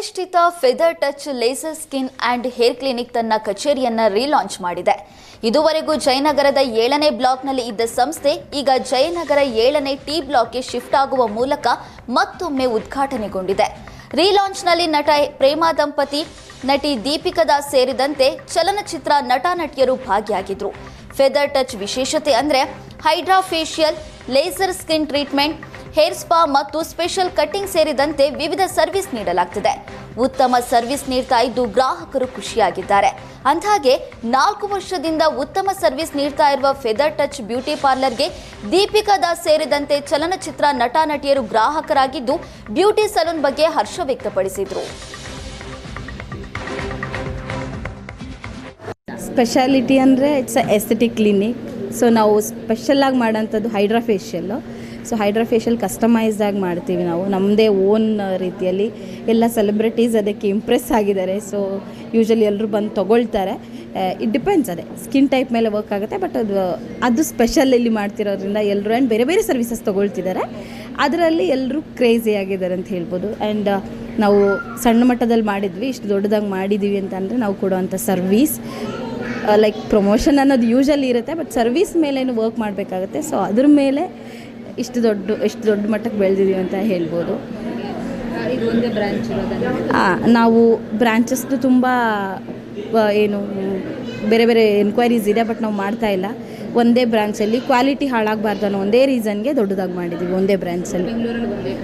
ಪ್ರತಿಷ್ಠಿತ feather touch laser skin and hair clinic ತನ್ನ ಕಚೇರಿಯನ್ನ ರೀಲಾಂಚ್ ಮಾಡಿದೆ. ಇದುವರೆಗೂ ಜಯನಗರದ ಏಳನೇ ಬ್ಲಾಕ್ನಲ್ಲಿ ಇದ್ದ ಸಂಸ್ಥೆ ಈಗ ಜಯನಗರ ಏಳನೇ ಟಿ ಬ್ಲಾಕ್ಗೆ ಶಿಫ್ಟ್ ಆಗುವ ಮೂಲಕ ಮತ್ತೊಮ್ಮೆ ಉದ್ಘಾಟನೆಗೊಂಡಿದೆ. ರೀಲಾಂಚ್ನಲ್ಲಿ ನಟ ಪ್ರೇಮಾ ದಂಪತಿ, ನಟಿ ದೀಪಿಕಾ ದಾಸ್ ಸೇರಿದಂತೆ ಚಲನಚಿತ್ರ ನಟ ನಟಿಯರು ಭಾಗಿಯಾಗಿದ್ರು. ಫೆದರ್ ಟಚ್ ವಿಶೇಷತೆ ಅಂದ್ರೆ hydra facial laser skin treatment hair spa ಮತ್ತು ಸ್ಪೆಷಲ್ ಕಟ್ಟಿಂಗ್ ಸೇರಿದಂತೆ ವಿವಿಧ ಸರ್ವಿಸ್ ನೀಡಲಾಗ್ತಿದೆ. ಉತ್ತಮ ಸರ್ವಿಸ್ ನೀಡ್ತಾ ಇದ್ದು ಗ್ರಾಹಕರು ಖುಷಿಯಾಗಿದ್ದಾರೆ. ಅಂದಹಾಗೆ, ನಾಲ್ಕು ವರ್ಷದಿಂದ ಉತ್ತಮ ಸರ್ವಿಸ್ ನೀಡ್ತಾ ಇರುವ ಫೆದರ್ ಟಚ್ ಬ್ಯೂಟಿ ಪಾರ್ಲರ್ಗೆ ದೀಪಿಕಾ ದಾಸ್ ಸೇರಿದಂತೆ ಚಲನಚಿತ್ರ ನಟ ನಟಿಯರು ಗ್ರಾಹಕರಾಗಿದ್ದು, ಬ್ಯೂಟಿ ಸಲೂನ್ ಬಗ್ಗೆ ಹರ್ಷ ವ್ಯಕ್ತಪಡಿಸಿದ್ರು. ಸ್ಪೆಷಾಲಿಟಿ ಅಂದರೆ ಇಟ್ಸ್ ಎಸ್ಥೆಟಿಕ್ ಕ್ಲಿನಿಕ್ ಸೊ ನಾವು ಸ್ಪೆಷಲಾಗಿ ಮಾಡೋಂಥದ್ದು hydra facial. So hydra facial customized ಆಗಿ ಮಾಡ್ತೀವಿ ನಾವು. ನಮ್ಮದೇ ಓನ್ ರೀತಿಯಲ್ಲಿ ಎಲ್ಲ ಸೆಲೆಬ್ರಿಟೀಸ್ ಅದಕ್ಕೆ ಇಂಪ್ರೆಸ್ ಆಗಿದ್ದಾರೆ. ಸೊ ಯೂಶಲಿ ಎಲ್ಲರೂ ಬಂದು ತೊಗೊಳ್ತಾರೆ. ಇಟ್ ಡಿಪೆಂಡ್ಸ್ ಅದೇ. ಸ್ಕಿನ್ ಟೈಪ್ ಮೇಲೆ ವರ್ಕ್ ಆಗುತ್ತೆ ಬಟ್ ಅದು ಅದು ಸ್ಪೆಷಲ್ ಇಲ್ಲಿ ಮಾಡ್ತಿರೋದ್ರಿಂದ ಎಲ್ಲರೂ ಆ್ಯಂಡ್ ಬೇರೆ ಬೇರೆ ಸರ್ವಿಸಸ್ ತೊಗೊಳ್ತಿದ್ದಾರೆ. ಅದರಲ್ಲಿ ಎಲ್ಲರೂ ಕ್ರೇಜಿ ಆಗಿದ್ದಾರೆ ಅಂತ ಹೇಳ್ಬೋದು. ಆ್ಯಂಡ್ ನಾವು ಸಣ್ಣ ಮಟ್ಟದಲ್ಲಿ ಮಾಡಿದ್ವಿ, ಇಷ್ಟು ದೊಡ್ಡದಾಗಿ ಮಾಡಿದ್ದೀವಿ ಅಂತ ಅಂದರೆ ನಾವು ಕೊಡುವಂಥ ಸರ್ವೀಸ್ ಲೈಕ್ ಪ್ರಮೋಷನ್ ಅನ್ನೋದು ಯೂಶಲಿ ಇರುತ್ತೆ ಬಟ್ ಸರ್ವಿಸ್ ಮೇಲೇನು ವರ್ಕ್ ಮಾಡಬೇಕಾಗುತ್ತೆ. ಸೊ ಅದ್ರ ಮೇಲೆ ಇಷ್ಟು ದೊಡ್ಡ ಇಷ್ಟು ದೊಡ್ಡ ಮಟ್ಟಕ್ಕೆ ಬೆಳೆದಿದ್ದೀವಿ ಅಂತ ಹೇಳ್ಬೋದು. ಹಾಂ ನಾವು ಬ್ರ್ಯಾಂಚಸ್ದು ತುಂಬ ಏನು ಬೇರೆ ಬೇರೆ ಎನ್ಕ್ವೈರೀಸ್ ಇದೆ ಬಟ್ ನಾವು ಮಾಡ್ತಾ ಇಲ್ಲ. ಒಂದೇ ಬ್ರ್ಯಾಂಚಲ್ಲಿ ಕ್ವಾಲಿಟಿ ಹಾಳಾಗಬಾರ್ದು ಅನ್ನೋ ಒಂದೇ ರೀಸನ್ಗೆ ದೊಡ್ಡದಾಗಿ ಮಾಡಿದ್ದೀವಿ ಒಂದೇ ಬ್ರ್ಯಾಂಚಲ್ಲಿ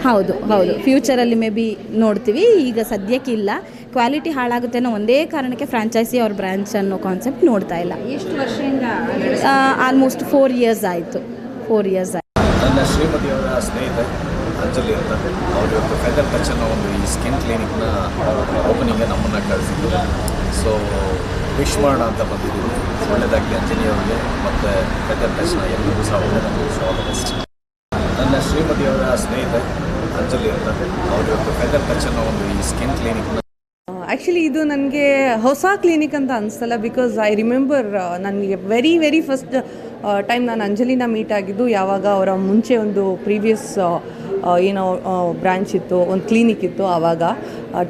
ಹೌದು ಹೌದು. ಫ್ಯೂಚರಲ್ಲಿ ಮೇ ಬಿ ನೋಡ್ತೀವಿ. ಈಗ ಸದ್ಯಕ್ಕೆ ಇಲ್ಲ. ಕ್ವಾಲಿಟಿ ಹಾಳಾಗುತ್ತೆ ಅನ್ನೋ ಒಂದೇ ಕಾರಣಕ್ಕೆ ಫ್ರಾಂಚೈಸಿ ಅವ್ರ ಬ್ರ್ಯಾಂಚ್ ಅನ್ನೋ ಕಾನ್ಸೆಪ್ಟ್ ನೋಡ್ತಾ ಇಲ್ಲ. ಎಷ್ಟು ವರ್ಷದಿಂದ ಆಲ್ಮೋಸ್ಟ್ ಫೋರ್ ಇಯರ್ಸ್ ಆಯಿತು. ಫೋರ್ ಇಯರ್ಸ್ ಆಯಿತು. ನನ್ನ ಶ್ರೀಮತಿಯವರ ಸ್ನೇಹಿತೆ ಅಂಜಲಿ ಅಂತ ಅವರು ಇವತ್ತು ಫೆದರ್ ಟಚ್ ಅನ್ನೋ ಒಂದು ಈ ಸ್ಕಿನ್ ಕ್ಲಿನಿಕ್ನ ಓಪನಿಂಗ್ಗೆ ನಮ್ಮನ್ನು ಕಳಿಸಿದ್ರು ಸೊ ವಿಶ್ ಮಾಡೋಣ ಅಂತ ಬಂದಿದ್ದೀವಿ. ಒಳ್ಳೆಯದಾಗಲಿ ಅಂಜಲಿ ಅವರಿಗೆ. ಮತ್ತು ಫೆದರ್ ಟಚ್ನ ಎಲ್ಲರಿಗೂ ಸಹ ಒಳ್ಳೆಯದಾಗಲಿ ಸೊ ಆಲ್ ದ ನನ್ನ ಶ್ರೀಮತಿಯವರ ಸ್ನೇಹಿತೆ ಅಂಜಲಿ ಅಂತ ಅವರು ಇವತ್ತು ಫೆದರ್ ಟಚ್ ಅನ್ನೋ ಒಂದು ಈ ಸ್ಕಿನ್ ಕ್ಲಿನಿಕ್ನ ಆ್ಯಕ್ಚುಲಿ ಇದು ನನಗೆ ಹೊಸ ಕ್ಲಿನಿಕ್ ಅಂತ ಅನಿಸ್ತಲ್ಲ ಬಿಕಾಸ್ ಐ ರಿಮೆಂಬರ್ ನನಗೆ ವೆರಿ ವೆರಿ ಫಸ್ಟ್ ಟೈಮ್ ನಾನು ಅಂಜಲಿನ ಮೀಟ್ ಆಗಿದ್ದು ಯಾವಾಗ ಅವರ ಮುಂಚೆ ಒಂದು ಪ್ರೀವಿಯಸ್ ಏನೋ ಬ್ರ್ಯಾಂಚ್ ಇತ್ತು, ಒಂದು ಕ್ಲಿನಿಕ್ ಇತ್ತು ಆವಾಗ.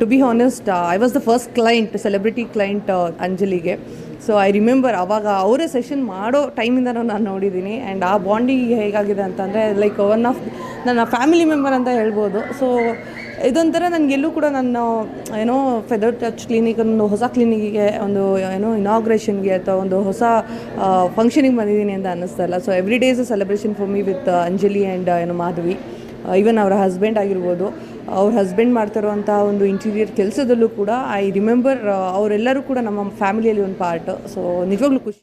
To be honest I was the first client celebrity client ಅಂಜಲಿಗೆ. So I remember ಆವಾಗ ಅವರೇ ಸೆಷನ್ ಮಾಡೋ ಟೈಮಿಂದನೂ ನಾನು ನೋಡಿದ್ದೀನಿ. ಆ್ಯಂಡ್ ಆ ಬಾಂಡಿಂಗ್ ಹೇಗಾಗಿದೆ ಅಂತಂದರೆ ಲೈಕ್ ಒನ್ ಆಫ್ ನನ್ನ ಫ್ಯಾಮಿಲಿ ಮೆಂಬರ್ ಅಂತ ಹೇಳ್ಬೋದು. ಸೊ ಇದೊಂಥರ ನನಗೆಲ್ಲೂ ಕೂಡ ನಾನು ಏನೋ ಫೆದರ್ ಟಚ್ ಕ್ಲಿನಿಕ್ ಒಂದು ಹೊಸ ಕ್ಲಿನಿಕ್ಗೆ ಒಂದು, ಏನೋ ಇನಾಗ್ರೇಷನ್ಗೆ ಅಥವಾ ಒಂದು ಹೊಸ ಫಂಕ್ಷನಿಗೆ ಬಂದಿದ್ದೀನಿ ಅಂತ ಅನ್ನಿಸ್ತಾ ಇಲ್ಲ. So every days celebration for me with Anjali and ಏನೋ ಮಾಧವಿ. ಈವನ್ ಅವರ ಹಸ್ಬೆಂಡ್ ಆಗಿರ್ಬೋದು. ಅವ್ರ ಹಸ್ಬೆಂಡ್ ಮಾಡ್ತಿರುವಂಥ ಒಂದು ಇಂಟೀರಿಯರ್ ಕೆಲಸದಲ್ಲೂ ಕೂಡ ಐ ರಿಮೆಂಬರ್ ಅವರೆಲ್ಲರೂ ಕೂಡ ನಮ್ಮ ಫ್ಯಾಮಿಲಿಯಲ್ಲಿ ಒಂದು ಪಾರ್ಟ್ ಸೊ ನಿಜವಾಗ್ಲೂ ಖುಷಿ